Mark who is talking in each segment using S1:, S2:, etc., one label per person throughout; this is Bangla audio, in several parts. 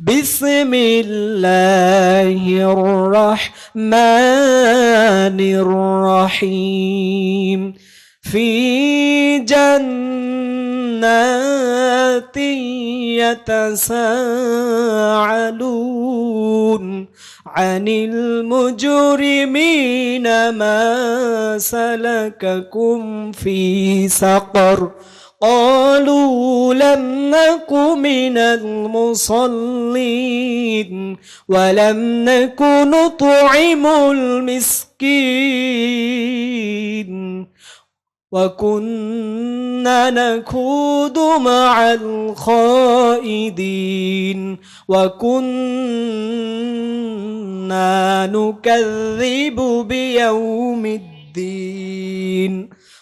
S1: بسم الله الرحمن الرحيم. في جنات يتساءلون عن المجرمين ما سلككم في سقر قالوا لم نك من المصلين ولم نك نطعم المسكين وكنا نكود مع الخائدين وكنا نكذب بيوم الدين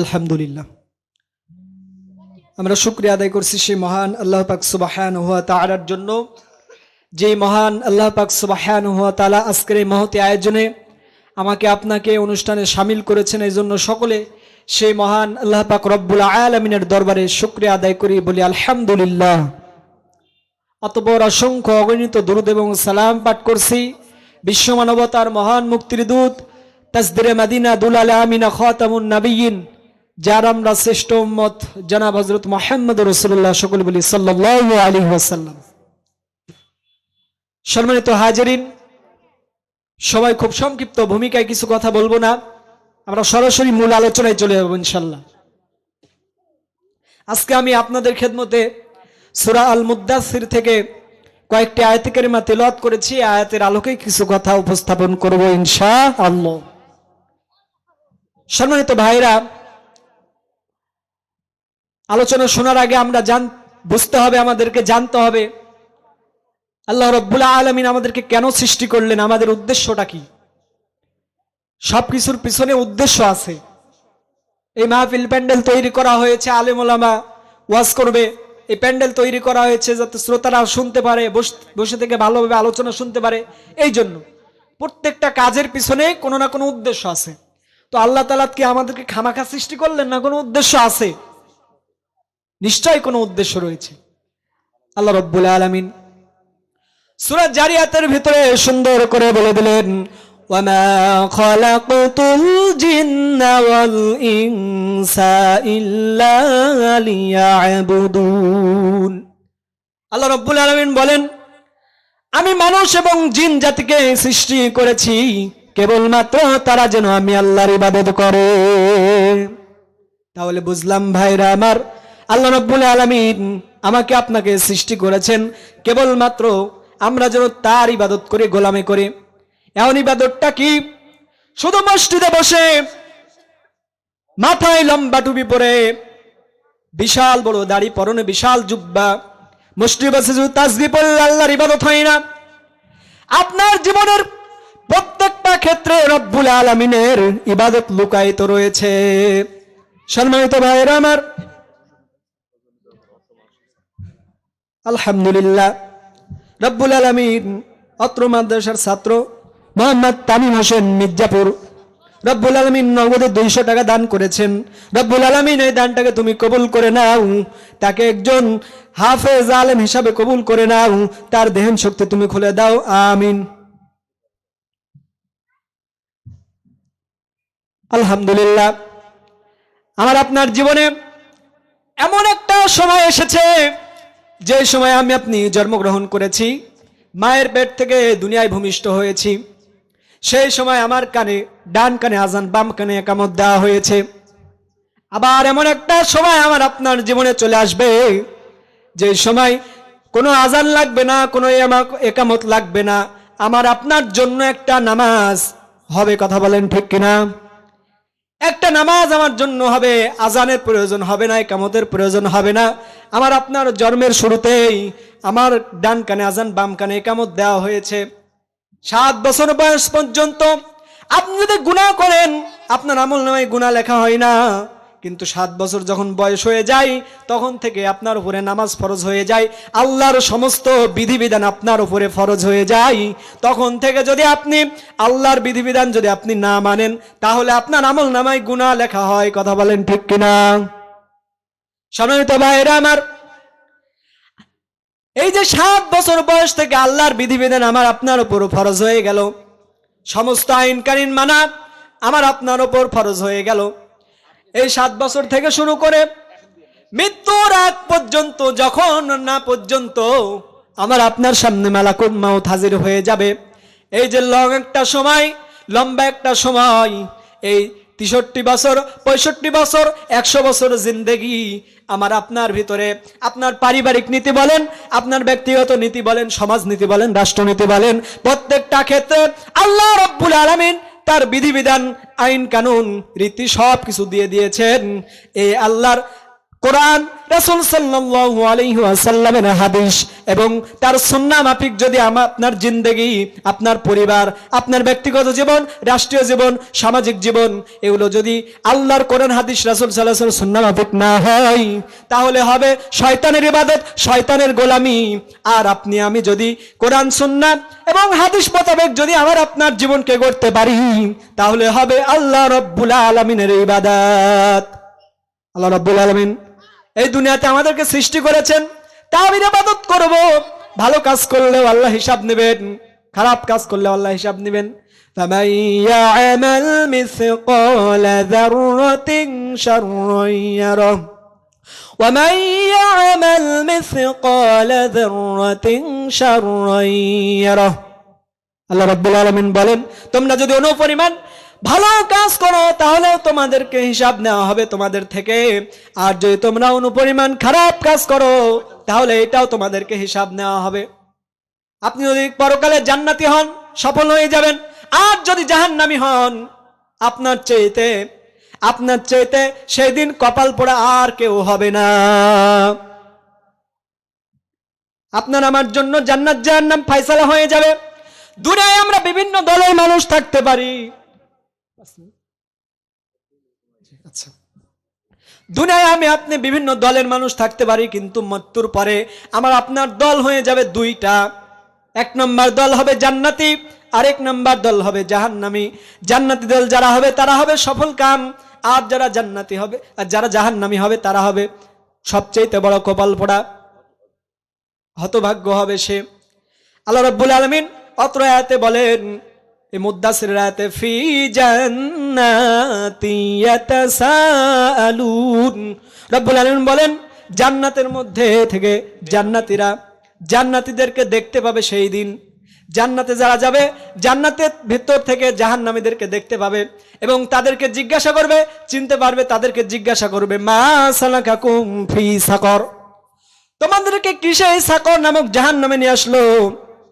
S1: আলহামদুলিল্লাহ। আমরা শুক্রিয়া আদায় করছি সেই মহান আল্লাহ পাক সুবাহান হুয়া তালার জন্য। যে মহান আল্লাহ পাক সুবাহান হুয়া তালা আজকের এই মহতি আয়োজনে আমাকে আপনাকে অনুষ্ঠানে সামিল করেছেন এই জন্য সকলে সেই মহান আল্লাহ পাক রব্বুল আলমিনের দরবারে শুক্রিয়া আদায় করি বলি আলহামদুলিল্লাহ। অত বড় অসংখ্য অগণিত দুরুদ এবং সালাম পাঠ করছি। বিশ্ব মানবতার মহান মুক্তির দূত তাসদিরে মাদিনা দুলাল আমিনা খতামুন নাবিয়িন যার আমরা শ্রেষ্ঠ উম্মত জনাব হজরত মোহাম্মদ রসুল্লাহ সকল বলি সাল্লাহ আলী ওয়াসাল্লাম। সম্মানিত হাজারিন, সবাই খুব সংক্ষিপ্ত ভূমিকায় কিছু কথা বলব না, আমরা সরাসরি মূল আলোচনায় চলে যাব ইনশাল্লাহ আজকে আমি আপনাদের খেদমতে সুরা আল মুদাসির থেকে কয়েকটি আয়তিকারী মা তেলত করেছি আয়াতের আলোকে কিছু কথা উপস্থাপন করব ইনশা আল্লাহ সম্মানিত ভাইরা আলোচনা শোনার আগে আমরা জান, বুঝতে হবে, আমাদেরকে জানতে হবে। আল্লাহ রব্বুল্লাহ আলমিন আমাদেরকে কেন সৃষ্টি করলেন? আমাদের উদ্দেশ্যটা কি? সব কিছুর পিছনে উদ্দেশ্য আছে। এই মাহফিল প্যান্ডেল তৈরি করা হয়েছে আলেমোলামা ওয়াজ করবে। এই প্যান্ডেল তৈরি করা হয়েছে যাতে শ্রোতারা শুনতে পারে, বসে থেকে ভালোভাবে আলোচনা শুনতে পারে। এই জন্য প্রত্যেকটা কাজের পিছনে কোনো না কোনো উদ্দেশ্য আছে। তো আল্লাহ তালাত কি আমাদেরকে খামাখা সৃষ্টি করলেন না কোনো উদ্দেশ্য আছে? নিশ্চয় কোনো উদ্দেশ্য রয়েছে আল্লাহ রব্বুল আলমিন সুরাত জারিয়াতের ভিতরে সুন্দর করে বলে দিলেন وما خلقت الجن والإنس إلا ليعبدون আল্লাহ রব্বুল আলমিন বলেন আমি মানুষ এবং জিন জাতিকে সৃষ্টি করেছি কেবলমাত্র তারা যেন আমি আল্লাহর ইবাদত করে তাহলে বুঝলাম ভাইরা আমার আল্লাহ রব্বুল আলমিন আমাকে আপনাকে সৃষ্টি করেছেন। কেবলমাত্র আমরা যেন তার ইবাদত করে, গোলামে করে। এমন ইবাদতটা কি? শুধু মসজিদে বসে মাথায় লম্বা টুপি পরে বিশাল বড় দাড়ি পরনে বিশাল জুব্বা। মুষ্টি বাসে শুধু তাজবি পড়লে আল্লাহর ইবাদত হয় না। আপনার জীবনের প্রত্যেকটা ক্ষেত্রে রব্বুল আলমিনের ইবাদত লুকায়িত রয়েছে। সম্মানিত ভাইয়েরা আমার আলহামদুলিল্লাহ। রব্বুল আলমিন, অত্র মাদ্রাসার ছাত্র মোহাম্মদ তামিম হোসেন মির্জাপুর। রব্বুল আলমিন নগদে দুইশো টাকা দান করেছেন। রব্বুল আলমিন, এই দানটাকে তুমি কবুল করে নাও। তাকে একজন হাফেজ আলেম হিসাবে কবুল করে নাও। তার দেহেন শক্তি তুমি খুলে দাও। আমিন। আলহামদুলিল্লাহ। আমার আপনার জীবনে এমন একটা সময় এসেছে যে সময় আমি আপনি জন্মগ্রহণ করেছি, মায়ের পেট থেকে দুনিয়ায় ভূমিষ্ঠ হয়েছি, সেই সময় আমার কানে, ডান কানে আজান, বাম কানে একামত দেওয়া হয়েছে। আবার এমন একটা সময় আমার আপনার জীবনে চলে আসবে, যে সময় কোনো আজান লাগবে না, কোনো একামত লাগবে না। আমার আপনার জন্য একটা নামাজ হবে, কথা বলেন ঠিক কিনা? একটা নামাজ আমার জন্য হবে, আজানের প্রয়োজন হবে না, একামতের প্রয়োজন হবে না। আমার আপনার জন্মের শুরুতেই আমার ডান কানে আজান, বাম কানে একামত দেওয়া হয়েছে। সাত বছর বয়স পর্যন্ত আপনি যদি গুণা করেন, আপনার আমল নামে গুণা লেখা হয় না। কিন্তু সাত বছর যখন বয়স হয়ে যায়, তখন থেকে আপনার উপরে নামাজ ফরজ হয়ে যায়, আল্লাহর সমস্ত বিধিবিধান আপনার উপরে ফরজ হয়ে যায়। তখন থেকে যদি আপনি আল্লাহর বিধিবিধান যদি আপনি না মানেন, তাহলে আপনার আমল নামায় গুণা লেখা হয়, কথা বলেন ঠিক কিনা? সম্মানিত ভাইরা আমার, এই যে সাত বছর বয়স থেকে আল্লাহর বিধিবিধান আমার আপনার উপর ফরজ হয়ে গেল, সমস্ত আইন কানুন মানা আমার আপনার উপর ফরজ হয়ে গেল। এই সাত বছর থেকে শুরু করে মৃত্যুর আগ পর্যন্ত, যখন না পর্যন্ত আমার আপনার সামনে মালাকুল মাউত হাজির হয়ে যাবে। এই যে লং একটা সময়, লম্বা একটা সময়, এই তেষট্টি বছর, পঁয়ষট্টি বছর, একশো বছর জিন্দেগি আমার আপনার ভিতরে। আপনার পারিবারিক নীতি বলেন, আপনার ব্যক্তিগত নীতি বলেন, সমাজ নীতি বলেন, রাষ্ট্রনীতি বলেন, প্রত্যেকটা ক্ষেত্রে আল্লাহ রব্বুল আলমিন তার বিধিবিধান আইন কানুন রীতি সব কিছু দিয়ে দিয়েছেন। এই আল্লাহর কোরআন রাসূল সাল্লাল্লাহু আলাইহি ওয়াসাল্লামের হাদিস এবং তার সুন্নাহ মাফিক যদি আপনার জিন্দেগি, আপনার পরিবার, আপনার ব্যক্তিগত জীবন, রাষ্ট্রীয় জীবন, সামাজিক জীবন, এগুলো যদি আল্লাহর কোরআন, হাদিস, রাসূল ওয়াসাল্লাম সুন্নাহ মাফিক না হয়, তাহলে হবে শয়তানের ইবাদত, শয়তানের গোলামি। আর আপনি, আমি যদি কোরআন, সুন্নাহ এবং হাদিস মোতাবেক যদি আমার, আপনার জীবনকে গড়তে পারি, তাহলে হবে আল্লাহ রব্বুল আলামিনের ইবাদত। আল্লাহ রব্বুল আলমিন এই দুনিয়াতে আমাদেরকে সৃষ্টি করেছেন তা আমি ইবাদত করব ভালো কাজ করলেও আল্লাহ হিসাব নেবেন খারাপ কাজ করলেও আল্লাহ হিসাব নেবেন فمن يعمل مثقال ذرة شرا يره ومن يعمل مثقال ذرة شرا يره আল্লাহ রাব্বুল আলামিন বলেন তোমরা যদি অনুপরিমাণ ভালো কাজ করো তাহলে তোমাদেরকে হিসাব নেওয়া হবে তোমাদের থেকে। আর যদি তোমরা অনুপরিমাণ খারাপ কাজ করো, তাহলে এটাও তোমাদেরকে হিসাব নেওয়া হবে। আপনি যদি পরকালে জান্নাতি হন, সফল হয়ে যাবেন। আর যদি জাহান্নামী হন, আপনার চেয়েতে আপনার চেয়েতে সেই দিন কপাল পোড়া আর কেউ হবে না। আপনার আমার জন্য জান্নাত জাহান্নাম ফাইসালা হয়ে যাবে। দুনিয়ায় আমরা বিভিন্ন দলের মানুষ থাকতে পারি। আচ্ছা। দুনিয়ায় আমি আপনি বিভিন্ন দলের মানুষ থাকতে পারি, কিন্তু মৃত্যুর পরে আমার আপনার দল হয়ে যাবে দুইটা। এক নম্বর দল হবে জান্নাতি, আরেক নম্বর দল হবে জাহান্নামি। জান্নাতি দল যারা হবে, তারা হবে সফল কাম। আর যারা জান্নাতি হবে, আর যারা জাহান্নামি হবে, তারা হবে সবচেয়ে বড় কপাল পোড়া। হতভাগ্য হবে সে। আল্লাহ রব্বুল আলমিন অত্র বলেন এই মুদাসির আয়াতে ফি জান্নাতি ইয়াতাসাআলুন। রব্বুল আলামিন বলেন, জান্নাতের মধ্যে থেকে জান্নাতীরা জান্নাতীদেরকে দেখতে পাবে সেই দিন। জান্নাতে যারা যাবে, জান্নাতের ভিতর থেকে জাহান্নামীদেরকে দেখতে পাবে এবং তাদেরকে জিজ্ঞাসা করবে, চিনতে পারবে, তাদেরকে জিজ্ঞাসা করবে, মা সালাকাকুম ফি সাকর? তোমাদেরকে কিসে সাকর নামক জাহান নামে নিয়ে আসলো?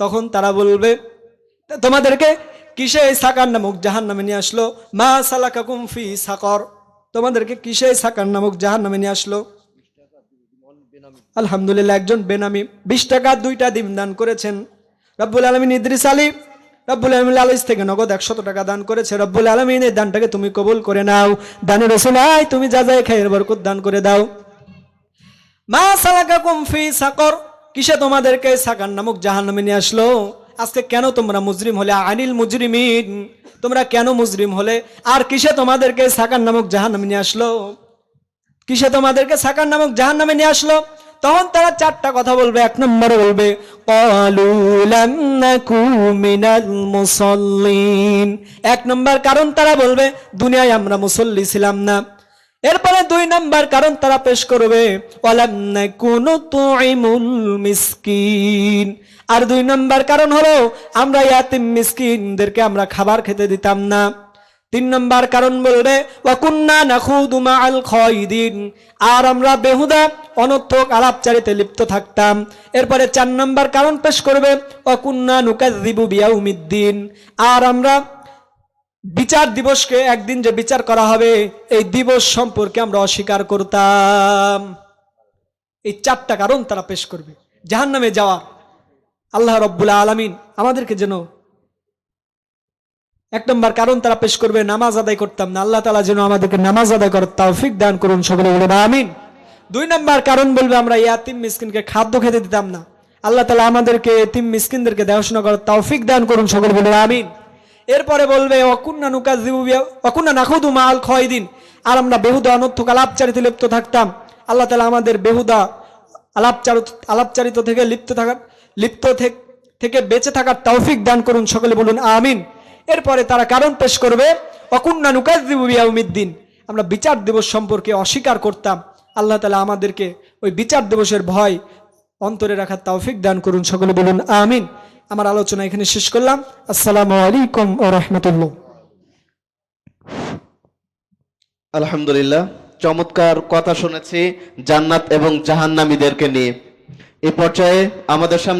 S1: তখন তারা বলবে তোমাদেরকে কিসে এই সাকার নামক জাহান নামে নিয়ে আসলো? মা সালাকাকুম ফি সাকর। তোমাদেরকে কিসে সাকার নামক জাহান নামে নিয়ে আসলো? আলহামদুলিল্লাহ, একজন বেনামি। বিশ টাকা দুইটা ডিম দান করেছেন। রব্বুল আলমিন ইদ্রিস আলী, রব্বুল আলমিন আলিস থেকে নগদ একশত টাকা দান করেছে। রব্বুল আলমিন, এই দানটাকে তুমি কবুল করে নাও। দানের রসুলাই তুমি যা যাই খাইয়ের বরকত দান করে দাও। মা সালাকা কুমফি সাকর। কিসে তোমাদেরকে সাকার নামক জাহান্নামে নিয়ে আসলো? আজকে কেন তোমরা মুজরিম হলে? আনিল মুজরিমিন। তোমরা কেন মুজরিম হলে? আর কিসে তোমাদেরকে সাকার নামক জাহান নামে নিয়ে আসলো? কিসে তোমাদেরকে সাকার নামক জাহান নামে নিয়ে আসলো? তখন তারা চারটা কথা বলবে। এক নম্বরে বলবে, "ক্বালু লাম নাকু মিনাল এক নম্বর কারণ তারা বলবে, দুনিয়ায় আমরা মুসল্লি ছিলাম না। এরপরে দুই নাম্বার কারণ তারা পেশ করবে মিসকিন। আর দুই নাম্বার কারণ হলো, আমরা ইয়াতিম মিসকিনদেরকে আমরা খাবার খেতে দিতাম না। তিন নম্বর কারণ বলবে খায়দিন আর আমরা বেহুদা, অনর্থক আলাপচারিতে লিপ্ত থাকতাম। এরপরে চার নম্বর কারণ পেশ করবে, ওয়াকুন্না নুকাযযিবু বিয়াউমিদ্দিন। আর আমরা বিচার দিবসকে একদিন যে বিচার করা হবে, এই দিবস সম্পর্কে আমরা অস্বীকার করতাম। এই চারটা কারণ তারা পেশ করবে। জাহান্নামে যাওয়া আল্লাহ রব্বুল আলামিন আমাদেরকে যেন এক নম্বর কারণ তারা পেশ করবে, নামাজ আদায় করতাম না। আল্লাহ তালা যেন আমাদেরকে নামাজ আদায় করার তৌফিক দান করুন সকলে বলে, আমিন। দুই নম্বর কারণ বলবে, আমরা ইয়াতিম মিসকিনকে খাদ্য খেতে দিতাম না। আল্লাহ তালা আমাদেরকে এতিম মিসকিনদেরকে দেখাশোনা করার তৌফিক দান করুন সকলে বলে, আমিন। এরপরে বলবে, অকুন্না নুকা অকুন্না নাখুদু মাল ক্ষয় দিন আর আমরা বেহুদা অনর্থক আলাপচারিতে লিপ্ত থাকতাম। আল্লাহ তালা আমাদের বেহুদা আলাপচার আলাপচারিত থেকে লিপ্ত থাকার, লিপ্ত থেক- বেঁচে থাকার তৌফিক দান করুন। সকলে বলুন, আমিন। এরপরে তারা কারণ পেশ করবে, অকুন্না নুকাজদিন আমরা বিচার দিবস সম্পর্কে অস্বীকার করতাম। আল্লাহ তালা আমাদেরকে ওই বিচার দিবসের ভয় অন্তরে রাখার তৌফিক দান করুন। সকলে বলুন, আমিন। আমার আলোচনা এখানে শেষ করলাম। আসসালামু আলাইকুম ও রহমতুল্লাহ।
S2: আলহামদুলিল্লাহ, চমৎকার কথা শুনেছি জান্নাত এবং জাহান্নামীদেরকে নিয়ে। এ পর্যায়ে আমাদের সামনে